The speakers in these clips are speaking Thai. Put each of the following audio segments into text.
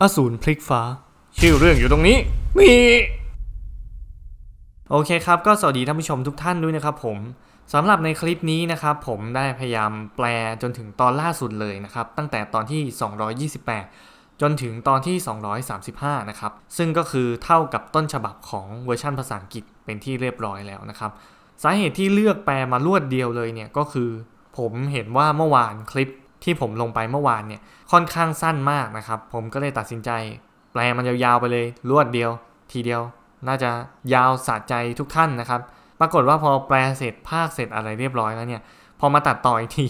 อสูรพลิกฟ้า ชื่อเรื่องอยู่ตรงนี้นี่โอเคครับ ก็สวัสดีท่านผู้ชมทุกท่านด้วยนะครับผมสำหรับในคลิปนี้นะครับผมได้พยายามแปลจนถึงตอนล่าสุดเลยนะครับ ตั้งแต่ตอนที่ 228 จนถึงตอนที่ 235 นะครับ ซึ่งก็คือเท่ากับต้นฉบับของเวอร์ชันภาษาอังกฤษเป็นที่เรียบร้อยแล้วนะครับ สาเหตุที่เลือกแปลมารวดเดียวเลยเนี่ยก็คือ ผมเห็นว่าเมื่อวานคลิป ที่ผมลงไปเมื่อวานเนี่ยค่อนข้างสั้นมากนะครับ ผมก็เลยตัดสินใจ แปลมันยาวๆไปเลยรวดเดียว ทีเดียว น่าจะยาวสะใจทุกท่านนะครับ ปรากฏว่าพอแปลเสร็จภาคเสร็จอะไรเรียบร้อยแล้วเนี่ยพอมาตัดต่ออีกที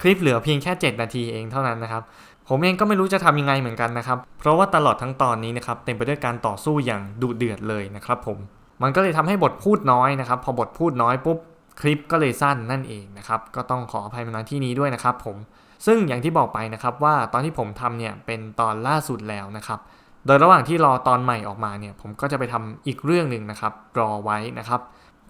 คลิปเหลือเพียงแค่ 7 นาทีเองเท่านั้นนะครับผมเองก็ไม่รู้จะทำยังไงเหมือนกันนะครับ เพราะว่าตลอดทั้งตอนนี้นะครับเต็มไปด้วยการต่อสู้อย่างดุเดือดเลยนะครับผม มันก็เลยทำให้บทพูดน้อยนะครับ พอบทพูดน้อยปุ๊บคลิปก็เลยสั้นนั่นเองนะครับ ก็ต้องขออภัยมาณที่นี้ด้วยนะครับผม ซึ่งอย่างที่บอกไปนะครับว่าตอนที่ผมทำเนี่ยเป็นตอนล่าสุดแล้วนะครับ โดยระหว่างที่รอตอนใหม่ออกมาเนี่ยผมก็จะไปทำอีกเรื่องหนึ่งนะครับ รอไว้นะครับ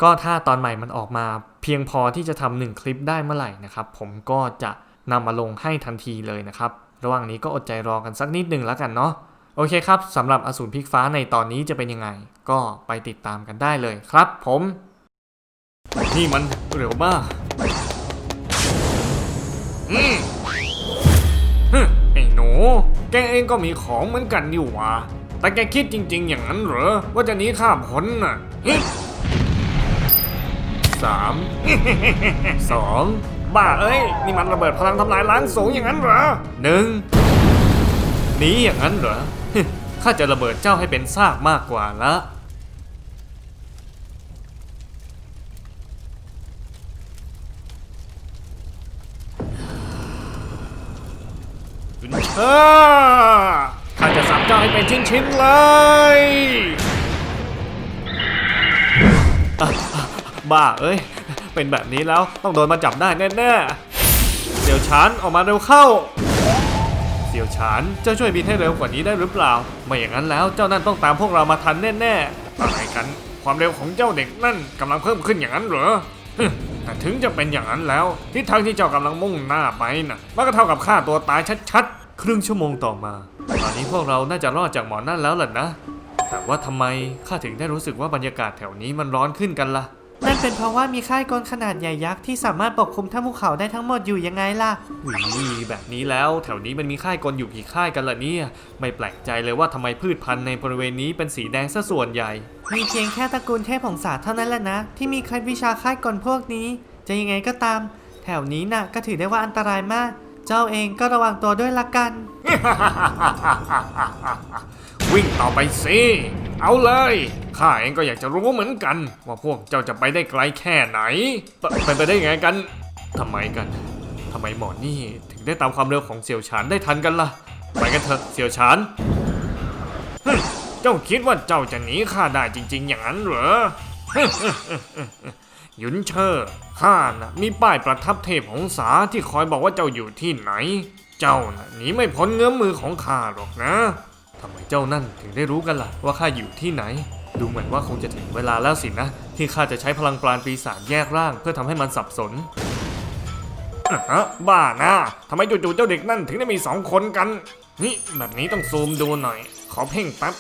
ก็ถ้าตอนใหม่มันออกมาเพียงพอที่จะทำหนึ่งคลิปได้เมื่อไหร่นะครับ ผมก็จะนำมาลงให้ทันทีเลยนะครับ ระหว่างนี้ก็อดใจรอกันสักนิดหนึ่งแล้วกันเนาะโอเคครับสำหรับอสูรพลิกฟ้าในตอนนี้จะเป็นยังไง ก็ไปติดตามกันได้เลยครับ ผม นี่มันเร็วมาก อืม ฮึไอ้หนู แกเองก็มีของเหมือนกันนี่หว่า แต่แกคิดจริง ๆ อย่างนั้นเหรอ ว่าจะหนีข้ามพ้นน่ะสามสองบ้าเอ้ย นี่มันระเบิดพลังทำลายล้างสูงอย่างนั้นเหรอหนึ่งหนีอย่างนั้นเหรอข้าจะระเบิดเจ้าให้เป็นซากมากกว่าละ คุณเชอข้าจะสับเจ้าให้เป็นชิ้นๆเลยบ้าเอ้ย เป็นแบบนี้แล้วต้องโดนมาจับได้แน่ๆเสี่ยวฉานออกมาเร็วเข้า เสี่ยวฉานเจ้าช่วยบินให้เร็วกว่านี้ได้หรือเปล่า ไม่อย่างนั้นแล้วเจ้านั่นต้องตามพวกเรามาทันแน่ๆอะไรกัน ความเร็วของเจ้าเด็กนั่นกำลังเพิ่มขึ้นอย่างนั้นเหรอฮึแต่ถึงจะเป็นอย่างนั้นแล้วทิศทางที่เจ้ากำลังมุ่งหน้าไปน่ะมันก็เท่ากับฆ่าตัวตายชัดๆ ครึ่งชั่วโมงต่อมาตอนนี้พวกเราน่าจะรอดจากหมอนั่นแล้วล่ะนะ แต่ว่าทำไมข้าถึงได้รู้สึกว่าบรรยากาศแถวนี้มันร้อนขึ้นกันล่ะ นั่นเป็นเพราะว่ามีค่ายกลขนาดใหญ่ยักษ์ที่สามารถปกคลุมทั้งภูเขาได้ทั้งหมดอยู่ยังไงล่ะหุยแบบนี้แล้วแถวนี้มันมีค่ายกลอยู่กี่ค่ายกันล่ะเนี่ย ไม่แปลกใจเลยว่าทำไมพืชพันธุ์ในบริเวณนี้เป็นสีแดงซะส่วนใหญ่ มีเพียงแค่ตระกูลเทพของศาสตร์เท่านั้นแหละนะ ที่มีเคล็ดวิชาค่ายกลพวกนี้ จะยังไงก็ตาม แถวนี้น่ะก็ถือได้ว่าอันตรายมาก เจ้าเองก็ระวังตัวด้วยละกัน วิ่งต่อไปสิ เอาเลย ข้าเองก็อยากจะรู้เหมือนกัน ว่าพวกเจ้าจะไปได้ไกลแค่ไหนเปเป็นไปได้ไงกัน ทำไมกัน ทำไมหมอนี่ถึงได้ตามความเร็วของเสี่ยวฉานได้ทันกันล่ะ ไปกันเถอะเสี่ยวฉานเจ้าคิดว่าเจ้าจะหนีข้าได้จริง ๆ อย่างนั้นเหรอ หยุนเชอร์ข้าน่ะมีป้ายประทับเทพหงสาที่คอยบอกว่าเจ้าอยู่ที่ไหน เจ้าน่ะหนีไม่พ้นเงื้อมมือของข้าหรอกนะทำไมเจ้านั่นถึงได้รู้กันล่ะว่าข้าอยู่ที่ไหน ดูเหมือนว่าคงจะถึงเวลาแล้วสินะ ที่ข้าจะใช้พลังปราณปีศาจแยกร่างเพื่อทำให้มันสับสนฮะบ้านะทำไมจู่ๆเจ้าเด็กนั่นถึงได้มีสองคนกันนี่แบบนี้ต้องซูมดูหน่อย ขอเพ่งแป๊บ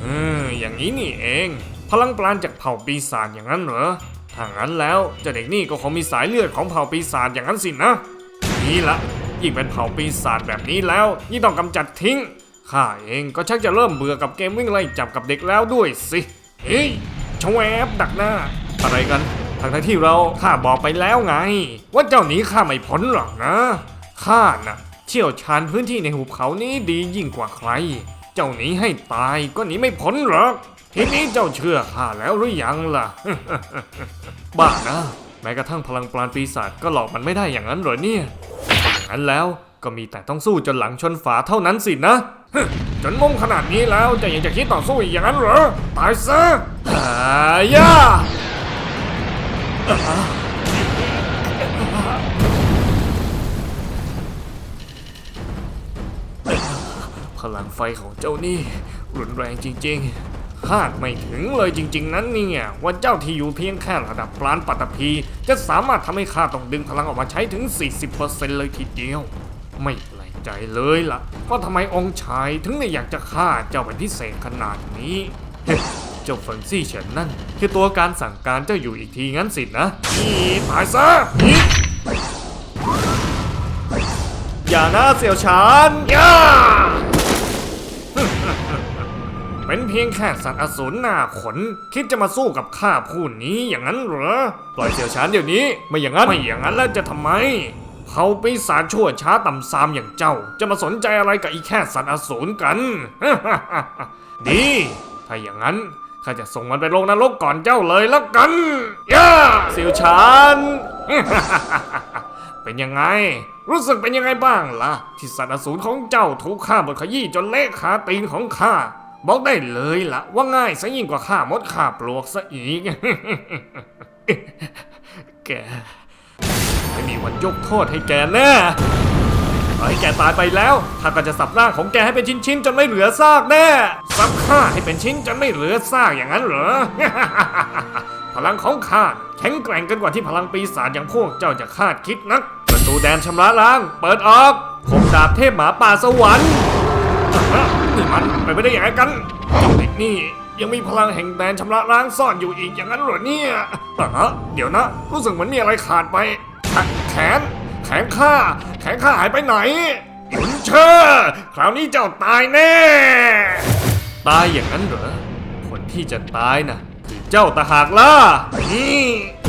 เอออย่างนี้นี่เอง พลังปราณจากเผ่าปีศาจอย่างนั้นเหรอ ถ้างั้นแล้วเจ้าเด็กนี่ก็คงมีสายเลือดของเผ่าปีศาจอย่างนั้นสินะ นี่ละยิ่งเป็นเผ่าปีศาจแบบนี้แล้วยิ่งต้องกำจัดทิ้งข้าเองก็ชักจะเริ่มเบื่อกับเกมวิ่งไล่จับกับเด็กแล้วด้วยสิเฮ้ยชแวบดักหน้า อะไรกันทางทที่เราข้าบอกไปแล้วไง ว่าเจ้าหนีข้าไม่พ้นหรอกนะข้าน่ะ เชี่ยวชาญพื้นที่ในหุบเขานี้ดียิ่งกว่าใคร เจ้าหนีให้ตายก็หนีไม่พ้นหรอก ทีนี้เจ้าเชื่อข้าแล้วหรือยังล่ะ บ้านะ แม้กระทั่งพลังปราณปีศาจก็หลอกมันไม่ได้อย่างนั้นเหรอเนี่ยอย่างนั้นแล้วก็มีแต่ต้องสู้จนหลังชนฝาเท่านั้นสินะจนมุมขนาดนี้แล้วจะยังจะคิดต่อสู้อีกอย่างนั้นเหรอ ตายซะหายาพลังไฟของเจ้านี่ รุนแรงจริง ๆาดไม่ถึงเลยจริง ๆ นั้นเนี่ยว่าเจ้าที่อยู่เพียงแค่ระดับปราณปัตตภีจะสามารถทำให้ข้าต้องดึงพลังออกมาใช้ถึง 40%เลยทีเดียว ไม่แปลกใจเลยล่ะว่าทำไมองค์ชายถึงได้อยากจะฆ่าเจ้าเป็นพิเศษขนาดนี้เฮ้เจ้าเฟิงซี่เฉินนั่น คือตัวการสั่งการเจ้าอยู่อีกทีงั้นสินะนี่ตายซะอย่านะเสี่ยวชานย่า ยงแค่สัตว์อสูรหน้าขน คิดจะมาสู้กับข้าผู้นี้อย่างนั้นเหรอ ปล่อยเสี่ยวชานเดี๋ยวนี้ไม่อย่างนั้นไม่อย่างนั้นแล้วจะทำไมเผ่าปีศาจชั่วช้าต่ำซามอย่างเจ้า จะมาสนใจอะไรกับอีแค่สัตว์อสูรกัน ดีถ้าอย่างนั้นข้าจะส่งมันไปลงนรกก่อนเจ้าเลยละกันย่าเสี่ยวชานเป็นยังไง รู้สึกเป็นยังไงบ้างล่ะ ที่สัตว์อสูรของเจ้าถูกฆ่าบดขยี้จนเละขาตีนของข้า บอกได้เลยละว่าง่ายซะยิ่งกว่าฆ่ามดฆ่าปลวกซะอีก แก ไม่มีวันยกโทษให้แกแน่ต่อให้แกตายไปแล้วข้าก็จะสับร่างของแกให้เป็นชิ้นๆจนไม่เหลือซากแน่ สับข้าให้เป็นชิ้นจนไม่เหลือซากอย่างนั้นเหรอ พลังของข้าแข็งแกร่งกินกว่าที่พลังปีศาจอย่างพวกเจ้าจะคาดคิดนัก ประตูแดนชำระล้าง เปิดออกผมดาบเทพหมาป่าสวรรค์ นี่มันไปไม่ได้อย่างไรกันเจ้าเด็กนี่ยังมีพลังแห่งแดนชำระล้างซ่อนอยู่อีกอย่างนั้นเหรอเนี่ยอะฮะเดี๋ยวนะ รู้สึกเหมือนมีอะไรขาดไป แขแขนแขนข้า แขนข้าหายไปไหนหยุนเชอร์คราวนี้เจ้าตายแน่ ตายอย่างนั้นเหรอ คนที่จะตายนะคือเจ้าตาหากล่ะนี่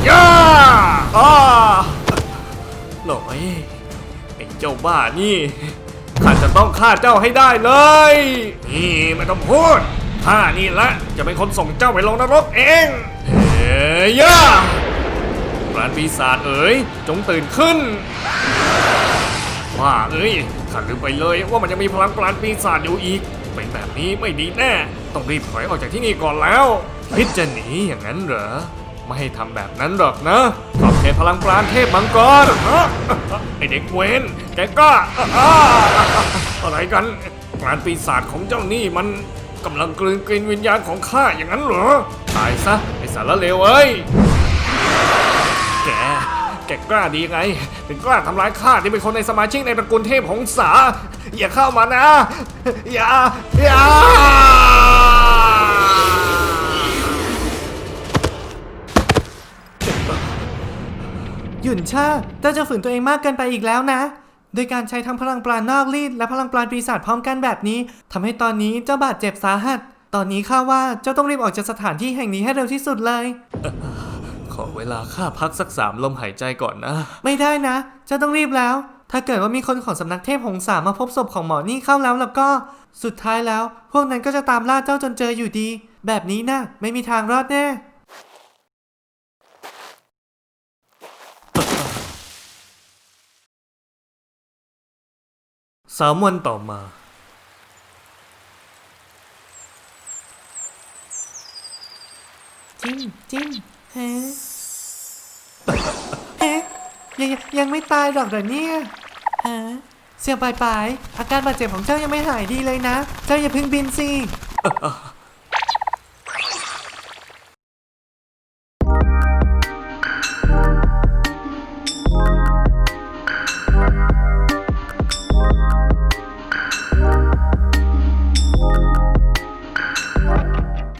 ย่าอ้าหน่อยไอ้เจ้าบ้านี่ ข้าจะต้องฆ่าเจ้าให้ได้เลย นี่ไม่ต้องพูดข้านี่แหละจะเป็นคนส่งเจ้าไปลงนรกเองเฮ้ยย่าปราณปีศาจเอ๋ยจงตื่นขึ้นว่าเอ้ยข้าลืมไปเลยว่ามันยังมีพลังปราณปีศาจอยู่อีกเป็นแบบนี้ไม่ดีแน่ ต้องรีบถอยออกจากที่นี่ก่อนแล้วคิดจะหนีอย่างนั้นเหรอ ไม่ให้ทำแบบนั้นหรอกนะขอบ เขตพลังปราณเทพมังกรไอเด็กเวนแกก็อ้าอะไรกันปราณปีศาจของเจ้านี่มันกำลังกลืนกินวิญญาณของข้าอย่างนั้นเหรอ ตายซะไอสารเลวเอ้ย แก แกกล้าดีไง ถึงกล้าทำร้ายข้าที่เป็นคนในสมาชิกในตระกูลเทพหงสาอย่าเข้ามานะ อย่า อย่า หยุ่นชาเจ้าจะฝืนตัวเองมากเกินไปอีกแล้วนะ โดยการใช้ทั้งพลังปราณนอกรีดและพลังปราณปีศาจพร้อมกันแบบนี้ทำให้ตอนนี้เจ้าบาดเจ็บสาหัส ตอนนี้ข้าว่าเจ้าต้องรีบออกจากสถานที่แห่งนี้ให้เร็วที่สุดเลย ขอเวลาข้าพักสักสามลมหายใจก่อนนะ ไม่ได้นะ เจ้าต้องรีบแล้ว ถ้าเกิดว่ามีคนของสำนักเทพหงสามาพบศพของหมอนี่เข้าแล้วแล้วก็ สุดท้ายแล้ว พวกนั้นก็จะตามล่าเจ้าจนเจออยู่ดี แบบนี้นะไม่มีทางรอดแน่ สามวันต่อมา จิ้มจิ้มเฮ้เอ๊ะยังยังยังไม่ตายหรอกเหรอเนี่ยฮะเสี่ยงปลายปลายอาการบาดเจ็บของเจ้ายังไม่หายดีเลยนะ เจ้าอย่าเพิ่งบินสิ